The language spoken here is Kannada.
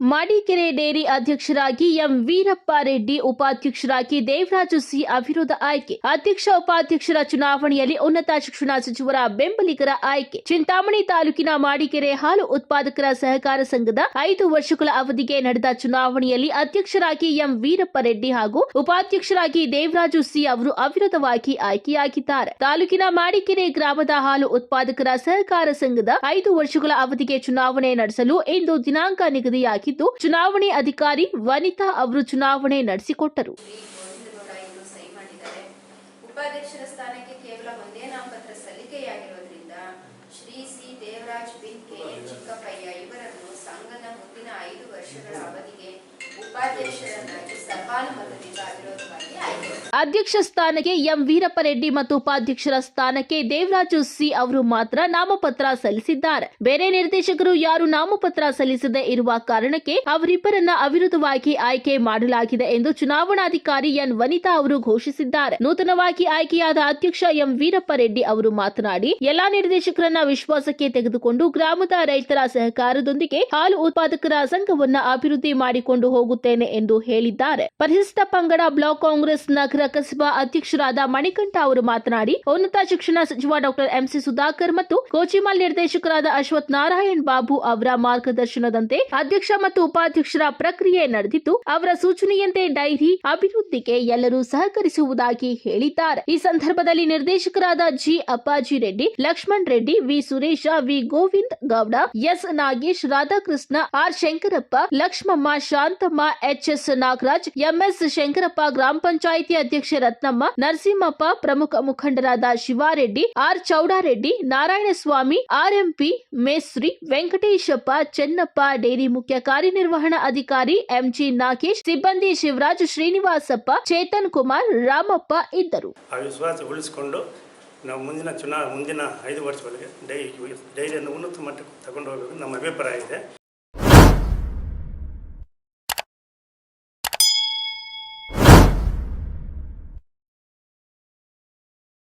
ಮಾಡಿಕೆರೆ ಡೇರಿ ಅಧ್ಯಕ್ಷರಾಗಿ ಎಂ ವೀರಪ್ಪ ರೆಡ್ಡಿ, ಉಪಾಧ್ಯಕ್ಷರಾಗಿ ದೇವರಾಜು ಸಿ ಅವಿರೋಧ ಆಯ್ಕೆ, ಅಧ್ಯಕ್ಷ ಉಪಾಧ್ಯಕ್ಷರ ಚುನಾವಣೆಯಲ್ಲಿ ಉನ್ನತ ಶಿಕ್ಷಣ ಸಚಿವರ ಬೆಂಬಲಿಗರ ಆಯ್ಕೆ. ಚಿಂತಾಮಣಿ ತಾಲೂಕಿನ ಮಾಡಿಕೆರೆ ಹಾಲು ಉತ್ಪಾದಕರ ಸಹಕಾರ ಸಂಘದ ಐದು ವರ್ಷಗಳ ಅವಧಿಗೆ ನಡೆದ ಚುನಾವಣೆಯಲ್ಲಿ ಅಧ್ಯಕ್ಷರಾಗಿ ಎಂ ವೀರಪ್ಪ ರೆಡ್ಡಿ ಹಾಗೂ ಉಪಾಧ್ಯಕ್ಷರಾಗಿ ದೇವರಾಜು ಸಿ ಅವರು ಅವಿರೋಧವಾಗಿ ಆಯ್ಕೆಯಾಗಿದ್ದಾರೆ. ತಾಲೂಕಿನ ಮಾಡಿಕೆರೆ ಗ್ರಾಮದ ಹಾಲು ಉತ್ಪಾದಕರ ಸಹಕಾರ ಸಂಘದ ಐದು ವರ್ಷಗಳ ಅವಧಿಗೆ ಚುನಾವಣೆ ನಡೆಸಲು ಇಂದು ದಿನಾಂಕ ನಿಗದಿಯಾಗಿದ್ದು ಚುನಾವಣೆ ಅಧಿಕಾರಿ ವನಿತಾ ಅವರು ಚುನಾವಣೆ ನಡೆಸಿಕೊಟ್ಟರು. ಉಪಾಧ್ಯಕ್ಷರ ಸ್ಥಾನಕ್ಕೆ ಕೇವಲ ಒಂದೇ ನಾಮಪತ್ರ ಸಲ್ಲಿಕೆಯಾಗಿರೋದ್ರಿಂದ ಶ್ರೀ ಸಿ ದೇವರಾಜ್ ಬಿನ್ ಕೆ ಎನ್ ಚಿಕ್ಕಪ್ಪಯ್ಯ ಇವರನ್ನು ಸಂಘದ ಮುಂದಿನ ಐದು ವರ್ಷಗಳ ಅವಧಿಗೆ ಉಪಾಧ್ಯಕ್ಷರನ್ನಾಗಿ ಸರ್ವಾನುಮತದಿಂದ ಅವಿರೋಧವಾಗಿ ಅಧ್ಯಕ್ಷ ಸ್ಥಾನಕ್ಕೆ ಎಂ ವೀರಪ್ಪ ರೆಡ್ಡಿ ಮತ್ತು ಉಪಾಧ್ಯಕ್ಷರ ಸ್ಥಾನಕ್ಕೆ ದೇವರಾಜು ಸಿ ಅವರು ಮಾತ್ರ ನಾಮಪತ್ರ ಸಲ್ಲಿಸಿದ್ದಾರೆ. ಬೇರೆ ನಿರ್ದೇಶಕರು ಯಾರು ನಾಮಪತ್ರ ಸಲ್ಲಿಸದೇ ಇರುವ ಕಾರಣಕ್ಕೆ ಅವರಿಬ್ಬರನ್ನ ಅವಿರೋಧವಾಗಿ ಆಯ್ಕೆ ಮಾಡಲಾಗಿದೆ ಎಂದು ಚುನಾವಣಾಧಿಕಾರಿ ಎನ್ ವನಿತಾ ಅವರು ಘೋಷಿಸಿದ್ದಾರೆ. ನೂತನವಾಗಿ ಆಯ್ಕೆಯಾದ ಅಧ್ಯಕ್ಷ ಎಂ ವೀರಪ್ಪ ರೆಡ್ಡಿ ಅವರು ಮಾತನಾಡಿ, ಎಲ್ಲಾ ನಿರ್ದೇಶಕರನ್ನ ವಿಶ್ವಾಸಕ್ಕೆ ತೆಗೆದುಕೊಂಡು ಗ್ರಾಮದ ರೈತರ ಸಹಕಾರದೊಂದಿಗೆ ಹಾಲು ಉತ್ಪಾದಕರ ಸಂಘವನ್ನ ಅಭಿವೃದ್ಧಿ ಮಾಡಿಕೊಂಡು ಹೋಗುತ್ತೇನೆ ಎಂದು ಹೇಳಿದ್ದಾರೆ. ಪರಿಶಿಷ್ಟ ಪಂಗಡ ಬ್ಲಾಕ್ ಕಾಂಗ್ರೆಸ್ ನಗರ ಕಸಬಾ ಅಧ್ಯಕ್ಷರಾದ ಮಣಿಕಂಠ ಅವರು ಮಾತನಾಡಿ, ಉನ್ನತ ಶಿಕ್ಷಣ ಸಚಿವ ಡಾಕ್ಟರ್ ಎಂಸಿ ಸುಧಾಕರ್ ಮತ್ತು ಕೋಚಿಮಾಲ್ ನಿರ್ದೇಶಕರಾದ ಅಶ್ವಥ್ ನಾರಾಯಣ್ ಬಾಬು ಅವರ ಮಾರ್ಗದರ್ಶನದಂತೆ ಅಧ್ಯಕ್ಷ ಮತ್ತು ಉಪಾಧ್ಯಕ್ಷರ ಪ್ರಕ್ರಿಯೆ ನಡೆದಿದ್ದು, ಅವರ ಸೂಚನೆಯಂತೆ ಡೈರಿ ಅಭಿವೃದ್ಧಿಗೆ ಎಲ್ಲರೂ ಸಹಕರಿಸುವುದಾಗಿ ಹೇಳಿದ್ದಾರೆ. ಈ ಸಂದರ್ಭದಲ್ಲಿ ನಿರ್ದೇಶಕರಾದ G Appaji Reddy, Lakshman Reddy, V Suresha, V Govind Gowda, S Nagesh, Radhakrishna, R Shankarappa, Lakshmamma, Shanthamma, H S Nagaraj MS Shankarappa, ಗ್ರಾಮ ಪಂಚಾಯಿತಿ ಅಧ್ಯಕ್ಷೆ ರತ್ನಮ್ಮ, ನರಸಿಂಹಪ್ಪ, ಪ್ರಮುಖ ಮುಖಂಡರಾದ ಶಿವಾರೆಡ್ಡಿ, ಆರ್ ಚೌಡಾರೆಡ್ಡಿ, ನಾರಾಯಣಸ್ವಾಮಿ, ಆರ್ಎಂಪಿ ಮೇಸ್ರಿ ವೆಂಕಟೇಶಪ್ಪ, ಚೆನ್ನಪ್ಪ, ಡೇರಿ ಮುಖ್ಯ ಕಾರ್ಯನಿರ್ವಹಣಾ ಅಧಿಕಾರಿ ಎಂಜಿ ನಾಗೇಶ್, ಸಿಬ್ಬಂದಿ ಶಿವರಾಜ್ ಶ್ರೀನಿವಾಸಪ್ಪ, ಚೇತನ್ ಕುಮಾರ್, ರಾಮಪ್ಪ ಇದ್ದರು. ಆ ವಿಶ್ವಾಸ ಉಳಿಸಿಕೊಂಡು ನಾವು ಮುಂದಿನ ಚುನಾವಣೆ ಮುಂದಿನ ಐದು ವರ್ಷಗಳಿಗೆ ಡೈ, ಡೈರಿಯನ್ನು ಉನ್ನತ ಮಟ್ಟಕ್ಕೆ ತಗೊಂಡು ಹೋಗಬೇಕು ನಮ್ಮ ಅಭಿಪ್ರಾಯ ಇದೆ.